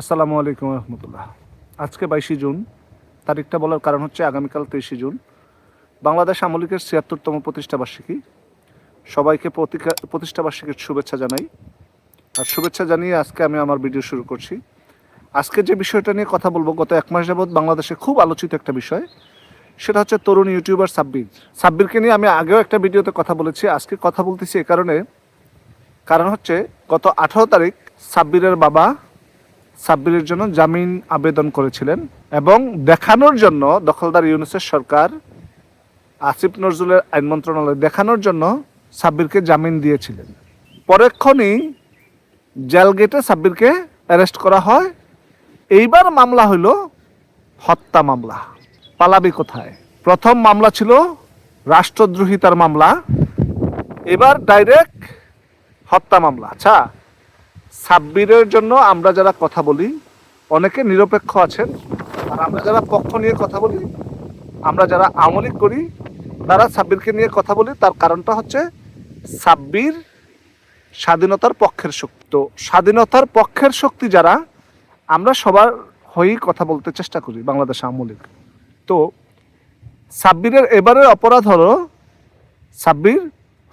আসসালামু আলাইকুম রহমতুল্লাহ। আজকে বাইশে জুন, তারিখটা বলার কারণ হচ্ছে আগামীকাল তেইশে জুন। বাংলাদেশ আমলিকের ছিয়াত্তরতম প্রতিষ্ঠাবার্ষিকী সবাইকে প্রতিষ্ঠাবার্ষিকীর শুভেচ্ছা জানাই। আর শুভেচ্ছা জানিয়ে আজকে আমি আমার ভিডিও শুরু করছি। আজকে যে বিষয়টা নিয়ে কথা বলব, গত এক মাস যাবৎ বাংলাদেশে খুব আলোচিত একটা বিষয়। সেটা হচ্ছে তরুণ ইউটিউবার সাব্বির। সাব্বিরকে নিয়ে আমি আগেও একটা ভিডিওতে কথা বলেছি, আজকে কথা বলতেছি এ কারণে। কারণ হচ্ছে গত আঠারো তারিখ সাব্বিরের বাবা সাব্বিরের জন্য জামিন আবেদন করেছিলেন এবং দেখানোর জন্য দখলদার ইউনুসের সরকার আসিফ নজরুলের আইন মন্ত্রণালয় দেখানোর জন্য সাব্বিরকে জামিন দিয়েছিলেন। পরেক্ষণই জেল গেটে সাব্বিরকে অ্যারেস্ট করা হয়। এইবার মামলা হইল হত্যা মামলা। পালাবি কোথায়? প্রথম মামলা ছিল রাষ্ট্রদ্রোহিতার মামলা। এবার ডাইরেক্ট হত্যা মামলা। আচ্ছা সাব্বিরের জন্য আমরা যারা কথা বলি, অনেকে নিরপেক্ষ আছেন, আর আমরা যারা পক্ষ নিয়ে কথা বলি, আমরা যারা আমলিক করি, তারা সাব্বিরকে নিয়ে কথা বলি, তার কারণটা হচ্ছে সাব্বির স্বাধীনতার পক্ষের শক্তি। তো স্বাধীনতার পক্ষের শক্তি যারা, আমরা সবার হয়েই কথা বলতে চেষ্টা করি বাংলাদেশ আমলিক। তো সাব্বিরের এবারের অপরাধ হলো সাব্বির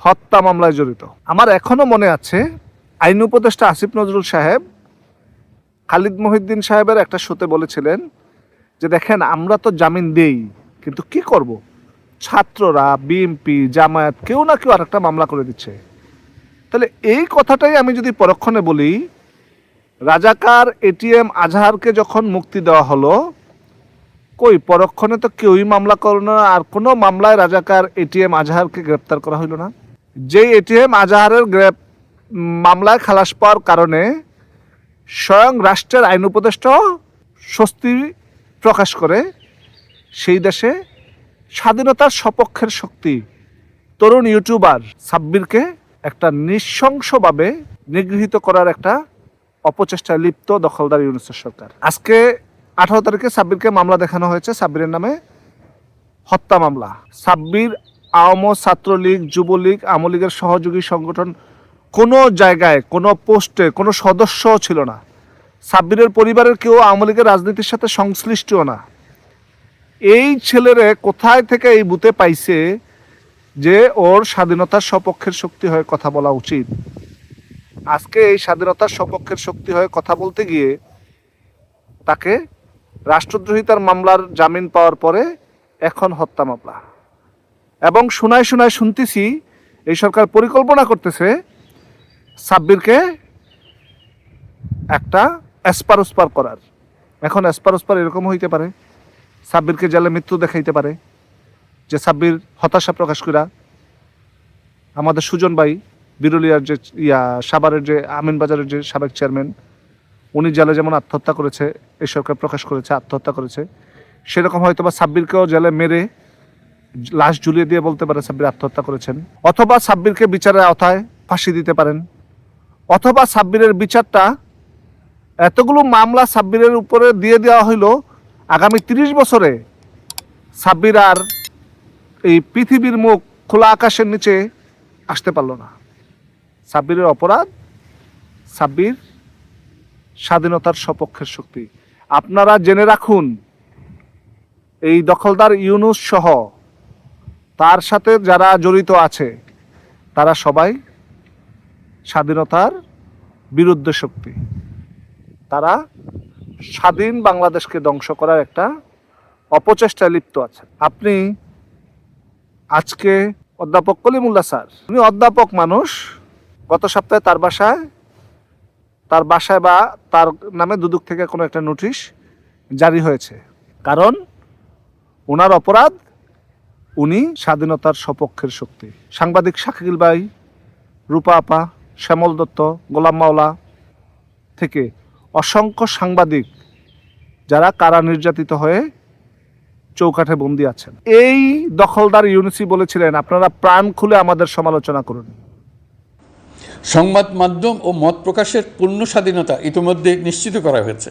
হত্যা মামলায় জড়িত। আমার এখনও মনে আছে আইন উপদেষ্টা আসিফ নজরুল সাহেব খালিদ মহিউদ্দিন সাহেবের একটা শোতে বলেছিলেন যে, দেখেন, আমরা তো জামিন দেই, কিন্তু কি করব? ছাত্ররা বিএমপি জামায়াত, কেউ না কেউ আরেকটা মামলা করে দিচ্ছে। তাহলে এই কথাটাই আমি যদি পরক্ষণে বলি, রাজাকার এটিএম আজহারকে যখন মুক্তি দেওয়া হলো, কই, পরক্ষণে তো কেউই মামলা করল না, আর কোনো মামলায় রাজাকার এটিএম আজহারকে গ্রেপ্তার করা হইল না। যেই এটিএম আজহারের গ্রেপ মামলায় খালাস পাওয়ার কারণে স্বয়ং রাষ্ট্রের আইন উপদেষ্টাও স্বস্তি প্রকাশ করে সেই দেশে স্বাধীনতার সপক্ষের শক্তি তরুণ ইউটিউবার সাব্বিরকে একটা নৃশংসভাবে নিগৃহীত করার একটা অপচেষ্টায় লিপ্ত দখলদার ইউনুসের সরকার। আজকে আঠারো তারিখে সাব্বিরকে মামলা দেখানো হয়েছে, সাব্বিরের নামে হত্যা মামলা। সাব্বির আওয়াম ছাত্রলীগ, যুবলীগ আওয়ামী লীগের সহযোগী সংগঠন কোনো জায়গায়, কোনো পোস্টে, কোনো সদস্যও ছিল না। সাব্বিরের পরিবারের কেউ আওয়ামী লীগের রাজনীতির সাথে সংশ্লিষ্টও না। এই ছেলেরে কোথায় থেকে এই বুতে পাইছে যে ওর স্বাধীনতার সপক্ষের শক্তি হয়ে কথা বলা উচিত? আজকে এই স্বাধীনতার সপক্ষের শক্তি হয়ে কথা বলতে গিয়ে তাকে রাষ্ট্রদ্রোহিতার মামলার জামিন পাওয়ার পরে এখন হত্যা মামলা। এবং শোনায় শোনায় শুনতেছি এই সরকার পরিকল্পনা করতেছে সাব্বিরকে একটা এসপার উসপার করার। এখন এসপার উসপার এরকম হইতে পারে সাব্বিরকে জেলে মৃত্যু দেখাইতে পারে, যে সাব্বির হতাশা প্রকাশ করা আমাদের সুজন ভাই, বিরুলিয়ার যে ইয়া, সাভারের যে আমিন বাজারের যে সাবেক চেয়ারম্যান, উনি জেলে যেমন আত্মহত্যা করেছে, এই সরকার প্রকাশ করেছে, আত্মহত্যা করেছে, সেরকম হয়তো বা সাব্বিরকেও জেলে মেরে লাশ ঝুলিয়ে দিয়ে বলতে পারে সাব্বির আত্মহত্যা করেছেন। অথবা সাব্বিরকে বিচারের আওতায় ফাঁসি দিতে পারেন। অথবা সাব্বিরের বিচারটা এতগুলো মামলা সাব্বিরের উপরে দিয়ে দেওয়া হইল, আগামী তিরিশ বছরে সাব্বির আর এই পৃথিবীর মুখ খোলা আকাশের নিচে আসতে পারল না। সাব্বিরের অপরাধ, সাব্বির স্বাধীনতার সপক্ষের শক্তি। আপনারা জেনে রাখুন, এই দখলদার ইউনুস সহ তার সাথে যারা জড়িত আছে, তারা সবাই স্বাধীনতার বিরুদ্ধে শক্তি। তারা স্বাধীন বাংলাদেশকে ধ্বংস করার একটা অপচেষ্টায় লিপ্ত আছে আপনি আজকে অধ্যাপক কলিমুল্লাহ স্যার, উনি অধ্যাপক মানুষ, গত সপ্তাহে তার বাসায় তার বাসায় বা তার নামে দুদুক থেকে কোনো একটা নোটিশ জারি হয়েছে। কারণ ওনার অপরাধ, উনি স্বাধীনতার সপক্ষের শক্তি। সাংবাদিক শাকিল ভাই, রূপা আপা শ্যামল দত্ত, গোলাম মাওলা থেকে অসংখ্য সাংবাদিক যারা কারা নির্যাতিত হয়ে চৌকাঠে বন্দি আছেন। এই দখলদার ইউনিসি বলেছিলেন, আপনারা প্রাণ খুলে আমাদের সমালোচনা করুন। সংবাদ মাধ্যম ও মত প্রকাশের পূর্ণ স্বাধীনতা ইতিমধ্যে নিশ্চিত করা হয়েছে।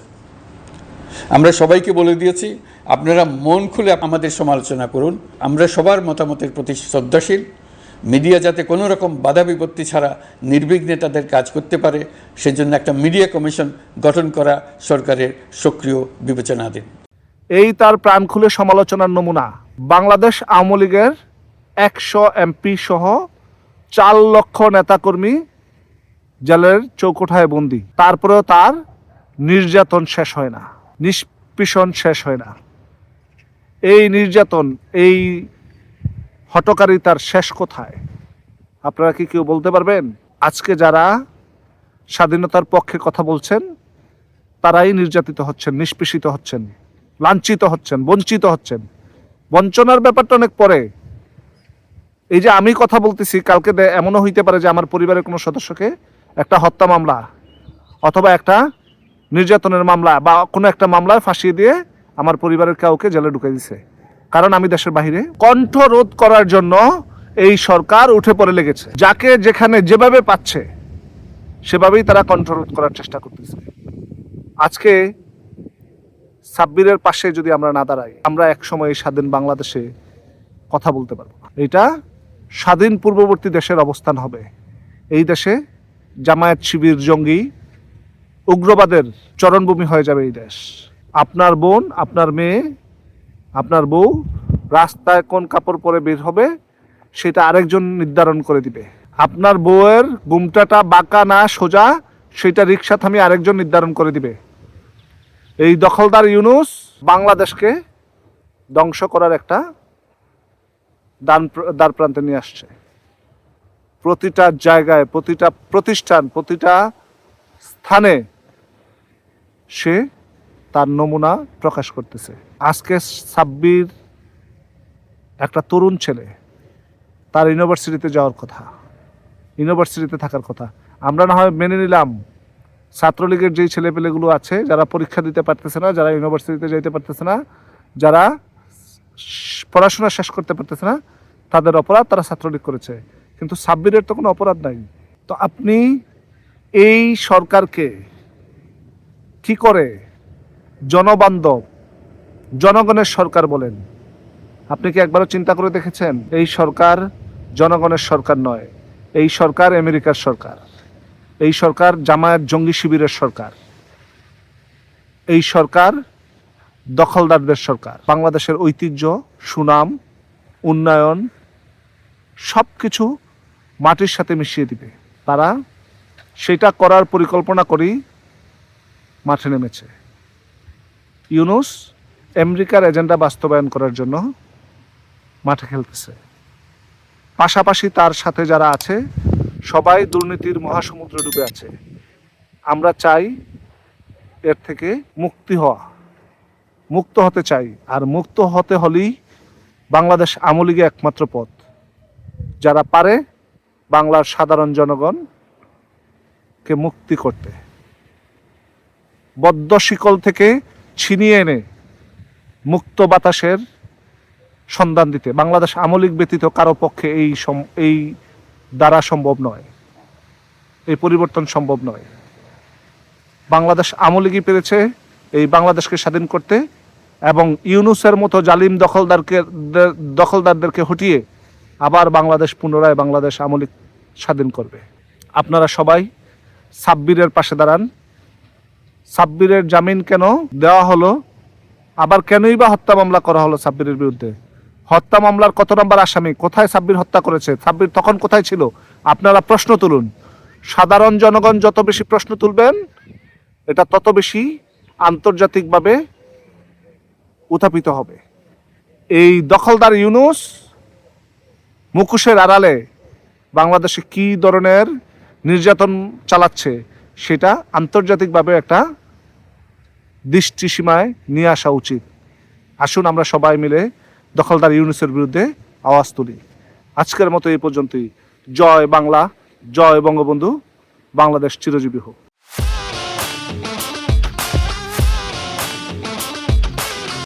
আমরা সবাইকে বলে দিয়েছি, আপনারা মন খুলে আমাদের সমালোচনা করুন। আমরা সবার মতামতের প্রতি শ্রদ্ধাশীল। মিডিয়া যাতে কোনো রকম বাধা বিপত্তি ছাড়া নির্বিঘ্নে তাদের কাজ করতে পারে, সেজন্য একটা মিডিয়া কমিশন গঠন করা সরকারের সক্রিয় বিবেচনাধীন এই তার প্রাণ খুলে সমালোচনার নমুনা, বাংলাদেশ আওয়ামী লীগের একশো এমপি সহ চার লক্ষ নেতাকর্মী জেলের চৌকোঠায় বন্দি। তারপরেও তার নির্যাতন শেষ হয় না, নিষ্পিষণ শেষ হয় না। এই নির্যাতন, এই হটকারিতার শেষ কোথায়? আপনারা কি কেউ বলতে পারবেন? আজকে যারা স্বাধীনতার পক্ষে কথা বলছেন, তারাই নির্যাতিত হচ্ছেন, নিষ্পেষিত হচ্ছেন, লাঞ্ছিত হচ্ছেন, বঞ্চিত হচ্ছেন। বঞ্চনার ব্যাপারটা অনেক পরে। এই যে আমি কথা বলতেছি, কালকে এমনও হইতে পারে যে আমার পরিবারের কোনো সদস্যকে একটা হত্যা মামলা অথবা একটা নির্যাতনের মামলা বা কোনো একটা মামলায় ফাঁসিয়ে দিয়ে আমার পরিবারের কাউকে জেলে ঢুকে দিছে। কারণ আমি দেশের বাইরে কণ্ঠ রোধ করার জন্য এই সরকার উঠে পড়ে লেগেছে। যাকে যেখানে যেভাবে পাচ্ছে, সেভাবেই তারা কণ্ঠ রোধ করার চেষ্টা করতেছে। আজকে সাব্বিরের পাশে যদি আমরা না দাঁড়াই, আমরা একসময় স্বাধীন বাংলাদেশে কথা বলতে পারব এটা স্বাধীন পূর্ববর্তী দেশের অবস্থান হবে। এই দেশে জামায়াত শিবির জঙ্গি উগ্রবাদের চরণভূমি হয়ে যাবে এই দেশ। আপনার বোন, আপনার মেয়ে আপনার বউ রাস্তায় কোন কাপড় পরে বের হবে, সেটা আরেকজন নির্ধারণ করে দিবে। আপনার বউয়ের গুমটাটা বাঁকা না সোজা, সেটা রিক্সা থামি আরেকজন নির্ধারণ করে দিবে। এই দখলদার ইউনুস বাংলাদেশকে ধ্বংস করার একটা দান দ্বার প্রান্তে নিয়ে আসছে। প্রতিটা জায়গায়, প্রতিটা প্রতিষ্ঠান, প্রতিটা স্থানে সে তার নমুনা প্রকাশ করতেছে। আজকে সাব্বির একটা তরুণ ছেলে, তার ইউনিভার্সিটিতে যাওয়ার কথা, ইউনিভার্সিটিতে থাকার কথা। আমরা না হয় মেনে নিলাম, ছাত্রলীগের যেই ছেলেপেলেগুলো আছে, যারা পরীক্ষা দিতে পারতেছে না, যারা ইউনিভার্সিটিতে যেতে পারতেছে না, যারা পড়াশোনা শেষ করতে পারতেছে না, তাদের অপরাধ তারা ছাত্রলীগ করেছে। কিন্তু সাব্বিরের তো কোনো অপরাধ নাই। তো আপনি এই সরকারকে কি করে জনবান্ধব, জনগণের সরকার বলেন। আপনি কি একবারও চিন্তা করে দেখেছেন? এই সরকার জনগণের সরকার নয়, এই সরকার আমেরিকার সরকার, এই সরকার জামায়াত জঙ্গি শিবিরের সরকার, এই সরকার দখলদারদের সরকার। বাংলাদেশের ঐতিহ্য, সুনাম, উন্নয়ন সব কিছু মাটির সাথে মিশিয়ে দিবে। তারা সেটা করার পরিকল্পনা করেই মাঠে নেমেছে। ইউনুস আমেরিকার এজেন্ডা বাস্তবায়ন করার জন্য মাঠে খেলতেছে। পাশাপাশি তার সাথে যারা আছে, সবাই দুর্নীতির মহাসমুদ্রে ডুবে আছে। আমরা চাই এর থেকে মুক্তি হওয়া, মুক্ত হতে চাই। আর মুক্ত হতে হলেই বাংলাদেশ আমলিগে একমাত্র পথ। যারা পারে বাংলার সাধারণ জনগণকে মুক্তি করতে। বদ্ধ শিকল থেকে ছিনিয়ে এনে মুক্ত বাতাসের সন্ধান দিতে। বাংলাদেশ আমলিক ব্যতীত কারও পক্ষে এই এই দ্বারা সম্ভব নয়। এই পরিবর্তন সম্ভব নয়। বাংলাদেশ আমলিগই পেরেছে এই বাংলাদেশকে স্বাধীন করতে এবং ইউনুসের মতো জালিম দখলদারকে, দখলদারদেরকে হটিয়ে আবার বাংলাদেশ পুনরায় বাংলাদেশ আমলিক স্বাধীন করবে। আপনারা সবাই সাব্বিরের পাশে দাঁড়ান। সাব্বিরের জামিন কেন দেওয়া হলো? আবার কেনই বা হত্যা মামলা করা হলো সাব্বিরের বিরুদ্ধে? হত্যা মামলার কত নম্বর আসামি? কোথায় সাব্বির হত্যা করেছে? সাব্বির তখন কোথায় ছিল? আপনারা প্রশ্ন তুলুন। সাধারণ জনগণ যত বেশি প্রশ্ন তুলবেন, এটা তত বেশি আন্তর্জাতিকভাবে উত্থাপিত হবে। এই দখলদার ইউনুস মুখোশের আড়ালে বাংলাদেশে কি ধরনের নির্যাতন চালাচ্ছে, সেটা আন্তর্জাতিকভাবে একটা দৃষ্টিসীমায় নিয়ে আসা উচিত। আসুন আমরা সবাই মিলে দখলদার ইউনুসের বিরুদ্ধে আওয়াজ তুলি। আজকের মতো এই পর্যন্তই। জয় বাংলা, জয় বঙ্গবন্ধু। বাংলাদেশ চিরজীবী হোক।